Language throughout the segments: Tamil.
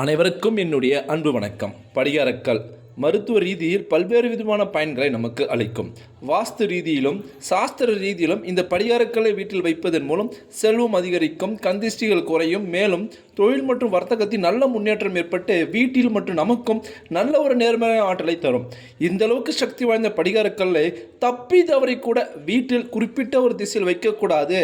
அனைவருக்கும் என்னுடைய அன்பு வணக்கம். படிகாரக்கல். மருத்துவ ரீதியில் பல்வேறு விதமான பயன்களை நமக்கு அளிக்கும். வாஸ்து ரீதியிலும் சாஸ்திர ரீதியிலும் இந்த படிகாரக்கல்லை வீட்டில் வைப்பதன் மூலம் செல்வம் அதிகரிக்கும் கந்திஷ்டிகள் குறையும் மேலும் தொழில் மற்றும் வர்த்தகத்தில் நல்ல முன்னேற்றம் ஏற்பட்டு வீட்டில் மற்றும் நமக்கும் நல்ல ஒரு நேர்மறையான ஆற்றலை தரும். இந்த அளவுக்கு சக்தி வாய்ந்த படிகாரக்கல்லை தப்பி தவறி கூட வீட்டில் குறிப்பிட்ட ஒரு திசையில் வைக்கக்கூடாது.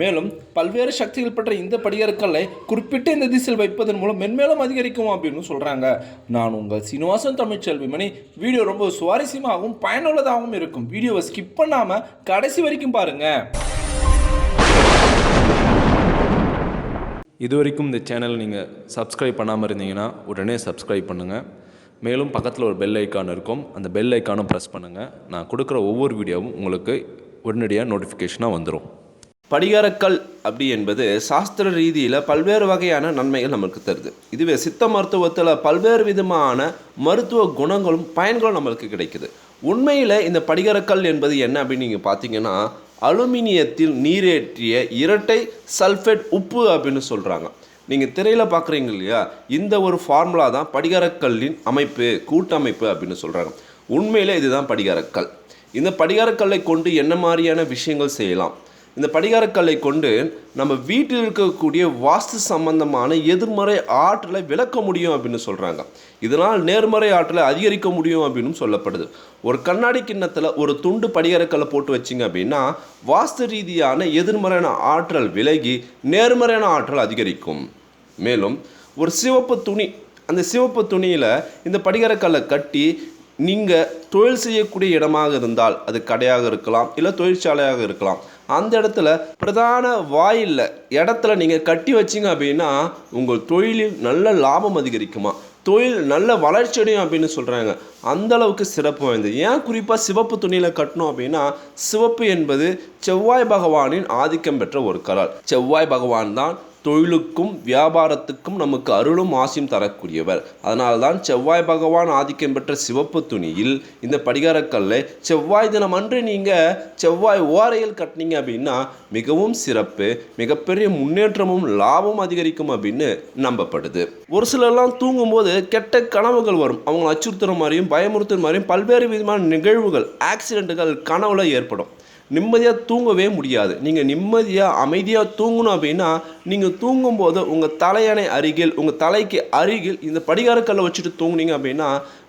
மேலும் பல்வேறு சக்திகள் பெற்ற இந்த படிகற்களை குறிப்பிட்ட இந்த திசையில் வைப்பதன் மூலம் மென்மேலும் அதிகரிக்கும் அப்படின்னு சொல்கிறாங்க நான் உங்கள் சீனிவாசன் தமிழ்ச்செல்விமணி. வீடியோ ரொம்ப சுவாரஸ்யமாகவும் பயனுள்ளதாகவும் இருக்கும். வீடியோவை ஸ்கிப் பண்ணாமல் கடைசி வரைக்கும் பாருங்கள் இது வரைக்கும் இந்த சேனல் நீங்கள் சப்ஸ்கிரைப் பண்ணாமல் இருந்தீங்கன்னா உடனே சப்ஸ்கிரைப் பண்ணுங்கள் மேலும் பக்கத்தில் ஒரு பெல் ஐக்கான் இருக்கும். அந்த பெல் ஐக்கானும் ப்ரெஸ் பண்ணுங்கள் நான் கொடுக்குற ஒவ்வொரு வீடியோவும் உங்களுக்கு உடனடியாக நோட்டிஃபிகேஷனாக வந்துடும் படிகாரக்கல் அப்படி என்பது சாஸ்திர ரீதியில் பல்வேறு வகையான நன்மைகள் நமக்கு தருது. இதுவே சித்த மருத்துவத்தில் பல்வேறு விதமான மருத்துவ குணங்களும் பயன்களும் நம்மளுக்கு கிடைக்குது. உண்மையில் இந்த படிகரக்கல் என்பது என்ன அப்படின்னு நீங்கள் பார்த்தீங்கன்னா அலுமினியத்தில் நீரேற்றிய இரட்டை சல்ஃபேட் உப்பு அப்படின்னு சொல்கிறாங்க நீங்கள் திரையில் பார்க்குறீங்க இல்லையா? இந்த ஒரு ஃபார்முலா தான் படிகாரக்கல்லின் அமைப்பு கூட்டமைப்பு அப்படின்னு சொல்கிறாங்க உண்மையில் இதுதான் படிகாரக்கல். இந்த படிகாரக்கல்லை கொண்டு என்ன மாதிரியான விஷயங்கள் செய்யலாம்? இந்த படிகாரக்கல்லை கொண்டு நம்ம வீட்டில் இருக்கக்கூடிய வாஸ்து சம்பந்தமான எதிர்மறை ஆற்றலை விளக்க முடியும் அப்படின்னு சொல்கிறாங்க இதனால் நேர்மறை ஆற்றலை அதிகரிக்க முடியும் அப்படின்னு சொல்லப்படுது. ஒரு கண்ணாடி கிண்ணத்தில் ஒரு துண்டு படிகாரக்கல்லை போட்டு வச்சிங்க அப்படின்னா வாஸ்து ரீதியான எதிர்மறையான ஆற்றல் விலகி நேர்மறையான ஆற்றல் அதிகரிக்கும். மேலும் ஒரு சிவப்பு துணி அந்த சிவப்பு துணியில் இந்த படிகாரக்கல்லை கட்டி நீங்கள் தொழில் செய்யக்கூடிய இடமாக இருந்தால் அது கடையாக இருக்கலாம் இல்லை தொழிற்சாலையாக இருக்கலாம். அந்த இடத்துல பிரதான வாயில் இடத்துல நீங்கள் கட்டி வச்சீங்க அப்படின்னா உங்கள் தொழிலில் நல்ல லாபம் அதிகரிக்குமா? தொழில் நல்ல வளர்ச்சியடையும் அப்படின்னு சொல்கிறாங்க அந்தளவுக்கு சிறப்பு வாய்ந்தது. ஏன் குறிப்பாக சிவப்பு துணியில் கட்டணும் அப்படின்னா சிவப்பு என்பது செவ்வாய் பகவானின் ஆதிக்கம் பெற்ற ஒரு கலர். செவ்வாய் பகவான் தான் தொழிலுக்கும் வியாபாரத்துக்கும் நமக்கு அருளும் ஆசியும் தரக்கூடியவர். அதனால்தான் செவ்வாய் பகவான் ஆதிக்கம் பெற்ற சிவப்பு துணியில் இந்த படிகாரக்கல்லை செவ்வாய் தினம் அன்று நீங்கள் செவ்வாய் ஓரையில் கட்டினீங்க அப்படின்னா மிகவும் சிறப்பு மிகப்பெரிய முன்னேற்றமும் லாபமும் அதிகரிக்கும் அப்படின்னு நம்பப்படுது. ஒரு சிலர்லாம் தூங்கும்போது கெட்ட கனவுகள் வரும். அவங்க அச்சுறுத்துற மாதிரியும் பயமுறுத்துற மாதிரியும் பல்வேறு விதமான நிகழ்வுகள் ஆக்சிடென்ட்டுகள் கனவுல ஏற்படும். நிம்மதியாக தூங்கவே முடியாது. நீங்கள் நிம்மதியாக அமைதியாக தூங்கணும் அப்படின்னா நீங்கள் தூங்கும்போது உங்கள் தலையணை அருகில் உங்கள் தலைக்கு அருகில் இந்த படிகாரக்கல்லை வச்சுட்டு தூங்குனீங்க அப்படின்னா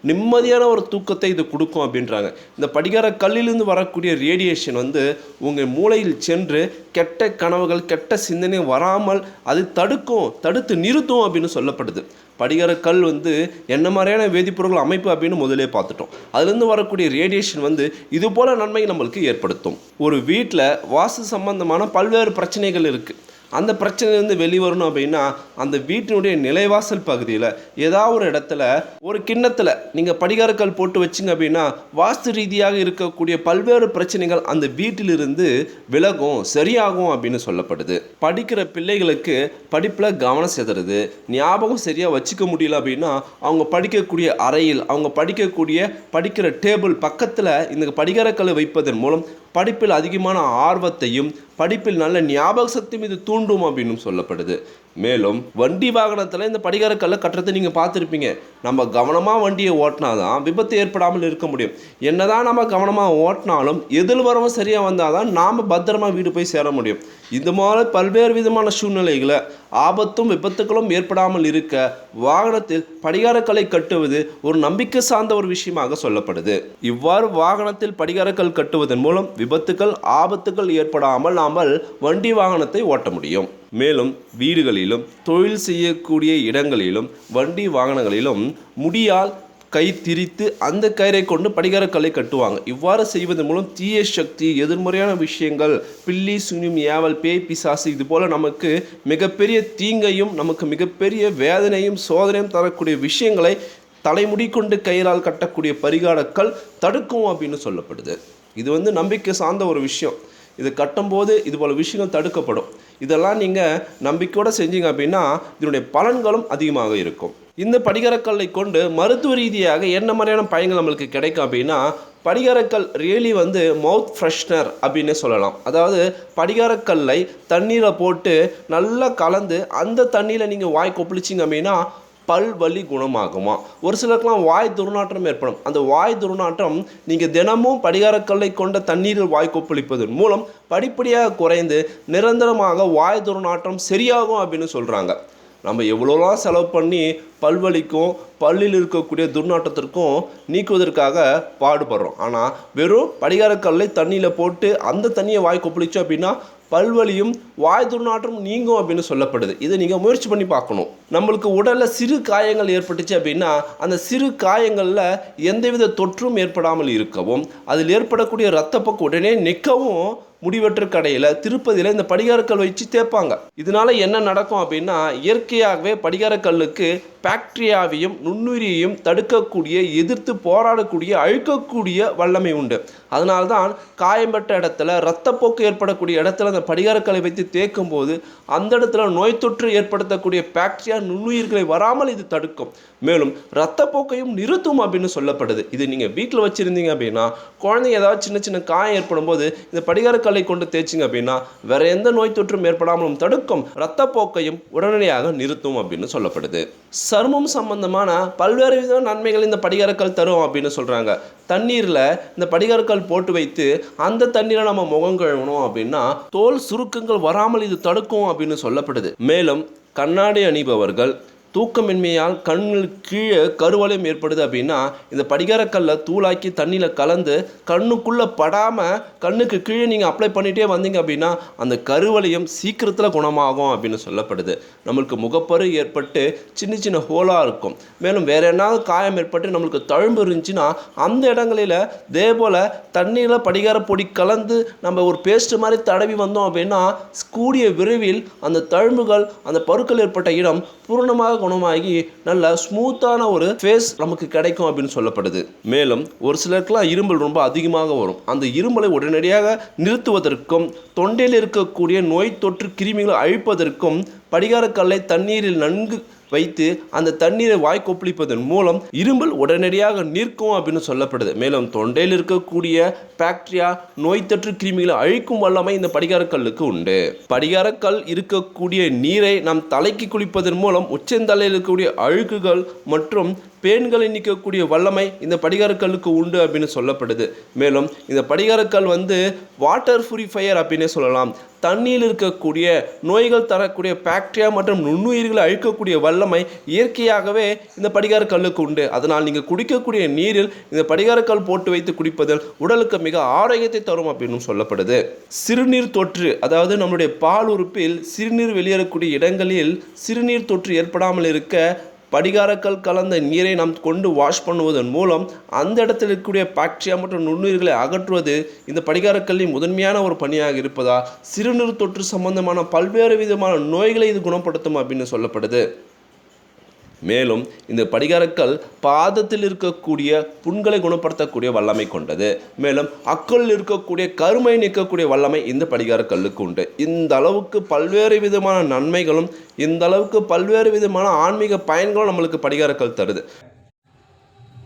நிம்மதியான ஒரு தூக்கத்தை இது கொடுக்கும் அப்படின்றாங்க. இந்த படிகார கல்லிலிருந்து வரக்கூடிய ரேடியேஷன் வந்து உங்கள் மூளையில் சென்று கெட்ட கனவுகள் கெட்ட சிந்தனை வராமல் அது தடுக்கும் தடுத்து நிறுத்தும் அப்படின்னு சொல்லப்படுது. படிகார கல் வந்து என்ன மாதிரியான வேதிப்பொருட்கள் அமைப்பு அப்படின்னு முதலே பார்த்துட்டோம். அதுலேருந்து வரக்கூடிய ரேடியேஷன் வந்து இது போல நன்மை நம்மளுக்கு ஏற்படுத்தும். ஒரு வீட்டில் வாஸ்து சம்பந்தமான பல்வேறு பிரச்சனைகள் இருக்குது அந்த பிரச்சனையிலேருந்து வெளிவரணும் அப்படின்னா அந்த வீட்டினுடைய நிலைவாசல் பகுதியில் ஏதாவது ஒரு இடத்துல ஒரு கிண்ணத்தில் நீங்கள் படிகாரக்கல் போட்டு வச்சிங்க அப்படின்னா வாஸ்து ரீதியாக இருக்கக்கூடிய பல்வேறு பிரச்சனைகள் அந்த வீட்டிலிருந்து விலகும் சரியாகும் அப்படின்னு சொல்லப்படுது. படிக்கிற பிள்ளைகளுக்கு படிப்பில் கவனம் செதுறது ஞாபகம் சரியாக வச்சுக்க முடியல அப்படின்னா அவங்க படிக்கக்கூடிய அறையில் அவங்க படிக்கக்கூடிய படிக்கிற டேபிள் பக்கத்தில் இந்த படிகாரக்கல்லை வைப்பதன் மூலம் படிப்பில் அதிகமான ஆர்வத்தையும் படிப்பில் நல்ல ஞாபக சக்தி மீது தூண்டும் அப்படின்னும் சொல்லப்படுது. மேலும் வண்டி வாகனத்தில் இந்த படிகாரக்கல்லை கட்டுறதை நீங்கள் பார்த்துருப்பீங்க. நம்ம கவனமாக வண்டியை ஓட்டினா தான் விபத்து ஏற்படாமல் இருக்க முடியும். என்னதான் நம்ம கவனமாக ஓட்டினாலும் எதில் வரவும் சரியாக வந்தால் தான் நாம் பத்திரமா வீடு போய் சேர முடியும். இந்த மாதிரி பல்வேறு விதமான சூழ்நிலைகளை ஆபத்தும் விபத்துகளும் ஏற்படாமல் இருக்க வாகனத்தில் படிகாரக்கல்லை கட்டுவது ஒரு நம்பிக்கை சார்ந்த ஒரு விஷயமாக சொல்லப்படுது. இவ்வாறு வாகனத்தில் படிகாரக்கல் கட்டுவதன் மூலம் விபத்துகள் ஆபத்துகள் ஏற்படாமல் நாமல் வண்டி வாகனத்தை ஓட்ட முடியும். மேலும் வீடுகளிலும் தொழில் செய்யக்கூடிய இடங்களிலும் வண்டி வாகனங்களிலும் முடியால் கை திரித்து அந்த கயிறை கொண்டு படிகாரக்கல்லை கட்டுவாங்க. இவ்வாறு செய்வதன் மூலம் தீய சக்தி எதிர்மறையான விஷயங்கள் பில்லி சுனியும் ஏவல் பேய் பிசாசு இது போல் நமக்கு மிகப்பெரிய தீங்கையும் நமக்கு மிகப்பெரிய வேதனையும் சோதனையும் தரக்கூடிய விஷயங்களை தலைமுடி கொண்டு கயிறால் கட்டக்கூடிய பரிகாரக்கல் தடுக்கும் அப்படின்னு சொல்லப்படுது. இது வந்து நம்பிக்கை சார்ந்த ஒரு விஷயம். இது கட்டும்போது இது போல விஷயங்கள் தடுக்கப்படும். இதெல்லாம் நீங்கள் நம்பிக்கையோடு செஞ்சீங்க அப்படின்னா இதனுடைய பலன்களும் அதிகமாக இருக்கும். இந்த படிகரக்கல்லை கொண்டு மருத்துவ ரீதியாக என்ன மாதிரியான பயன்கள் நம்மளுக்கு கிடைக்கும் அப்படின்னா படிகாரக்கல் ரியலி வந்து மவுத் ஃப்ரெஷ்னர் அப்படின்னு சொல்லலாம். அதாவது படிகாரக்கல்லை தண்ணீரை போட்டு நல்லா கலந்து அந்த தண்ணியில் நீங்கள் வாய் கொப்பளிச்சிங்க அப்படின்னா பல் வலி குணமாகுமா ஒரு சிலருக்குலாம் வாய் துர்நாற்றம் ஏற்படும். அந்த வாய் துர்நாற்றம் நீங்கள் தினமும் படிகாரக்கல்லை கொண்ட தண்ணீரில் வாய் கொப்பளிப்பதன் மூலம் படிப்படியாக குறைந்து நிரந்தரமாக வாய் துர்நாற்றம் சரியாகும் அப்படின்னு சொல்கிறாங்க நம்ம எவ்வளோலாம் செலவு பண்ணி பல்வலிக்கும் பல்லில் இருக்கக்கூடிய துர்நாற்றத்திற்கும் நீக்குவதற்காக பாடுபடுறோம். ஆனால் வெறும் படிகாரக்கல்லை தண்ணியில் போட்டு அந்த தண்ணியை வாய் கொப்பளிச்சோம் அப்படின்னா பல்வலியும் வாய் துர்நாற்றம் நீங்கும் அப்படின்னு சொல்லப்படுது. இதை நீங்கள் முயற்சி பண்ணி பார்க்கணும். நம்மளுக்கு உடலில் சிறு காயங்கள் ஏற்பட்டுச்சு அப்படின்னா அந்த சிறு காயங்களில் எந்தவித தொற்றும் ஏற்படாமல் இருக்கவும் அதில் ஏற்படக்கூடிய ரத்தப்போக்கு உடனே நிற்கவும் முடிவற்ற கடையில் திருப்பதியில் இந்த படிகாரக்கல் வச்சு தேய்ப்பாங்க. இதனால என்ன நடக்கும் அப்படின்னா இயற்கையாகவே படிகாரக்கல்லுக்கு பாக்டீரியாவையும் நுண்ணுயிரியையும் தடுக்கக்கூடிய எதிர்த்து போராடக்கூடிய அழிக்கக்கூடிய வல்லமை உண்டு. அதனால்தான் காயம்பட்ட இடத்துல இரத்தப்போக்கு ஏற்படக்கூடிய இடத்துல அந்த படிகாரக்கலை வைத்து தேய்க்கும் போது அந்த இடத்துல நோய் தொற்று ஏற்படுத்தக்கூடிய பாக்டீரியா நுண்ணுயிர்களை வராமல் இது தடுக்கும். மேலும் இரத்தப்போக்கையும் நிறுத்தும் அப்படின்னு சொல்லப்படுது. இது நீங்கள் வீட்டில் வச்சுருந்தீங்க அப்படின்னா குழந்தைங்க ஏதாவது சின்ன சின்ன காயம் ஏற்படும் போது இந்த படிகாரக்கல்லை கொண்டு தேய்ச்சிங்க அப்படின்னா வேற எந்த நோய் தொற்றும் ஏற்படாமலும் தடுக்கும். இரத்தப்போக்கையும் உடனடியாக நிறுத்தும் அப்படின்னு சொல்லப்படுது. சருமம் சம்பந்தமான பல்வேறு வித நன்மைகள் இந்த படிகாரக்கல் தரும் அப்படின்னு சொல்கிறாங்க தண்ணீரில் இந்த படிகற்கள் போட்டு வைத்து அந்த தண்ணீரை நம்ம முகம் கழுவணும் அப்படின்னா தோல் சுருக்கங்கள் வராமல் இது தடுக்கும் அப்படின்னு சொல்லப்படுது. மேலும் கண்ணாடி அணிபவர்கள் தூக்கமின்மையால் கண்ணில் கீழே கருவளையம் ஏற்படுது அப்படின்னா இந்த படிகாரக்கல்லை தூளாக்கி தண்ணியில் கலந்து கண்ணுக்குள்ளே படாமல் கண்ணுக்கு கீழே நீங்கள் அப்ளை பண்ணிகிட்டே வந்தீங்க அப்படின்னா அந்த கருவளையம் சீக்கிரத்தில் குணமாகும் அப்படின்னு சொல்லப்படுது. நம்மளுக்கு முகப்பரு ஏற்பட்டு சின்ன சின்ன ஹோலாக இருக்கும். மேலும் வேறு என்னாவது காயம் ஏற்பட்டு நம்மளுக்கு தழும்பு இருந்துச்சுன்னா அந்த இடங்களில் இதே போல் தண்ணியில் படிகார பொடி கலந்து நம்ம ஒரு பேஸ்ட் மாதிரி தடவி வந்தோம் அப்படின்னா கூடிய விரைவில் அந்த தழும்புகள் அந்த பருக்கள் ஏற்பட்ட இடம் பூர்ணமாக குணமாகி நல்ல ஸ்மூத்தான ஒரு ஃபேஸ் நமக்கு கிடைக்கும் அப்படின்னு சொல்லப்படுது. மேலும் ஒரு சிலருக்குலாம் இருமல் ரொம்ப அதிகமாக வரும். அந்த இருமலை உடனடியாக நிறுத்துவதற்கும் தொண்டையில் இருக்கக்கூடிய நோய் தொற்று கிருமிகளை அழிப்பதற்கும் படிகாரக்கல்லை தண்ணீரில் நன்கு வைத்து அந்த தண்ணீரை வாய் கொப்பளிப்பதன் மூலம் இரும்பல் உடனடியாக நிற்கும் அப்படின்னு சொல்லப்படுது. மேலும் தொண்டையில் இருக்கக்கூடிய பாக்டீரியா நோய் தொற்று கிருமிகளை அழிக்கும் வல்லமை இந்த படிகாரக்கல்லுக்கு உண்டு. படிகாரக்கல் இருக்கக்கூடிய நீரை நாம் தலைக்கு குளிப்பதன் மூலம் உச்சந்தலையில் இருக்கக்கூடிய அழுக்குகள் மற்றும் பேன்களை நிற்கக்கூடிய வல்லமை இந்த படிகாரக்கல்லுக்கு உண்டு அப்படின்னு சொல்லப்படுது. மேலும் இந்த படிகாரக்கல் வந்து வாட்டர் ஃப்ரீஃபயர் அப்படின்னே சொல்லலாம். தண்ணியில் இருக்கக்கூடிய நோய்கள் தரக்கூடிய பாக்டீரியா மற்றும் நுண்ணுயிர்களை அழிக்கக்கூடிய வல்லமை இயற்கையாகவே இந்த படிகாரக்கல்லுக்கு உண்டு. அதனால் நீங்கள் குடிக்கக்கூடிய நீரில் இந்த படிகாரக்கல் போட்டு வைத்து குடிப்பதில் உடலுக்கு மிக ஆரோக்கியத்தை தரும் அப்படின்னு சொல்லப்படுது. சிறுநீர் தொற்று அதாவது நம்மளுடைய பால் உறுப்பில் சிறுநீர் வெளியேறக்கூடிய இடங்களில் சிறுநீர் தொற்று ஏற்படாமல் இருக்க படிகாரக்கல் கலந்த நீரை நாம் கொண்டு வாஷ் பண்ணுவதன் மூலம் அந்த இடத்தில் இருக்கக்கூடிய பாக்டீரியா மற்றும் நுண்ணுயிர்களை அகற்றுவது இந்த படிகாரக்கல்லின் முதன்மையான ஒரு பணியாக இருப்பதால் சிறுநீர் தொற்று சம்பந்தமான பல்வேறு விதமான நோய்களை இது குணப்படுத்தும் அப்படின்னு சொல்லப்படுது. மேலும் இந்த படிகாரக்கல் பாதத்தில் இருக்கக்கூடிய புண்களை குணப்படுத்தக்கூடிய வல்லமை கொண்டது. மேலும் அக்களில் இருக்கக்கூடிய கருமை நிற்கக்கூடிய வல்லமை இந்த படிகாரக்கல்லுக்கு உண்டு. இந்த அளவுக்கு பல்வேறு விதமான நன்மைகளும் இந்த அளவுக்கு பல்வேறு விதமான ஆன்மீக பயன்களும் நம்மளுக்கு படிகாரக்கல் தருது.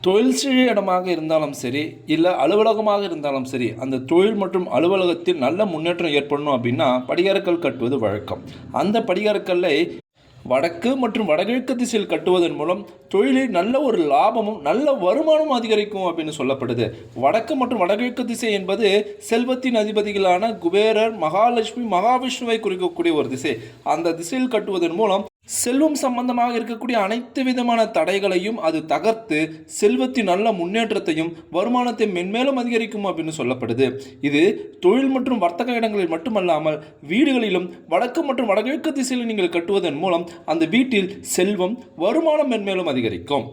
தொழில் செய்ய இடமாக இருந்தாலும் சரி இல்லை அலுவலகமாக இருந்தாலும் சரி அந்த தொழில் மற்றும் அலுவலகத்தில் நல்ல முன்னேற்றம் ஏற்படணும் அப்படின்னா படிகாரக்கல் கட்டுவது வழக்கம். அந்த படிகாரக்கல்லை வடக்கு மற்றும் வடகிழக்கு திசையில் கட்டுவதன் மூலம் தொழிலில் நல்ல ஒரு லாபமும் நல்ல வருமானமும் அதிகரிக்கும் அப்படின்னு சொல்லப்படுது. வடக்கு மற்றும் வடகிழக்கு திசை என்பது செல்வத்தின் அதிபதிகளான குபேரர் மகாலட்சுமி மகாவிஷ்ணுவை குறிக்கக்கூடிய ஒரு திசை. அந்த திசையில் கட்டுவதன் மூலம் செல்வம் சம்பந்தமாக இருக்கக்கூடிய அனைத்து விதமான தடைகளையும் அது தகர்த்து செல்வத்தின் நல்ல முன்னேற்றத்தையும் வருமானத்தை மென்மேலும் அதிகரிக்கும் அப்படின்னு சொல்லப்படுது. இது தொழில் மற்றும் வர்த்தக இடங்களில் மட்டுமல்லாமல் வீடுகளிலும் வடக்கு மற்றும் வடகிழக்கு திசையில் நீங்கள் கட்டுவதன் மூலம் அந்த வீட்டில் செல்வம் வருமானம் மென்மேலும் அதிகரிக்கும்.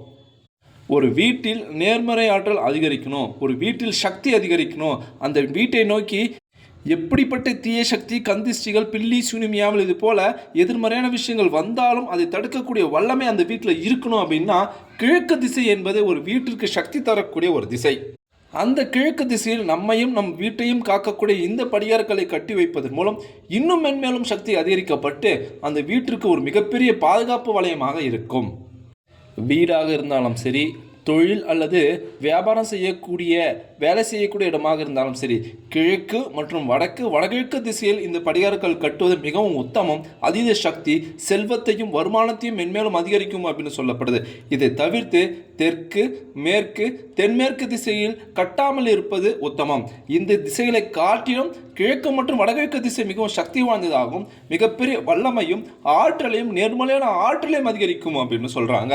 ஒரு வீட்டில் நேர்மறை ஆற்றல் அதிகரிக்கணும் ஒரு வீட்டில் சக்தி அதிகரிக்கணும் அந்த வீட்டை நோக்கி எப்படிப்பட்ட தீய சக்தி கந்திஷ்டிகள் பில்லி சூனிமியாமல் இது போல எதிர்மறையான விஷயங்கள் வந்தாலும் அதை தடுக்கக்கூடிய வல்லமை அந்த வீட்டில் இருக்கணும் அப்படின்னா கிழக்கு திசை என்பது ஒரு வீட்டிற்கு சக்தி தரக்கூடிய ஒரு திசை. அந்த கிழக்கு திசையில் நம்மையும் நம் வீட்டையும் காக்கக்கூடிய இந்த படியாரங்களை கட்டி வைப்பதன் மூலம் இன்னும் மென்மேலும் சக்தி அதிகரிக்கப்பட்டு அந்த வீட்டிற்கு ஒரு மிகப்பெரிய பாதுகாப்பு வளையமாக இருக்கும். வீடாக இருந்தாலும் சரி தொழில் அல்லது வியாபாரம் செய்யக்கூடிய வேலை செய்யக்கூடிய இடமாக இருந்தாலும் சரி கிழக்கு மற்றும் வடக்கு வடகிழக்கு திசையில் இந்த படிகாரங்கள் கட்டுவது மிகவும் உத்தமம். அதீத சக்தி செல்வத்தையும் வருமானத்தையும் மென்மேலும் அதிகரிக்கும் அப்படின்னு சொல்லப்படுது. இதை தவிர்த்து தெற்கு மேற்கு தென்மேற்கு திசையில் கட்டாமல் இருப்பது உத்தமம். இந்த திசைகளை காட்டிலும் கிழக்கு மற்றும் வடகிழக்கு திசை மிகவும் சக்தி வாய்ந்ததாகவும் மிகப்பெரிய வல்லமையும் ஆற்றலையும் நேர்மலையான ஆற்றலையும் அதிகரிக்கும் அப்படின்னு சொல்கிறாங்க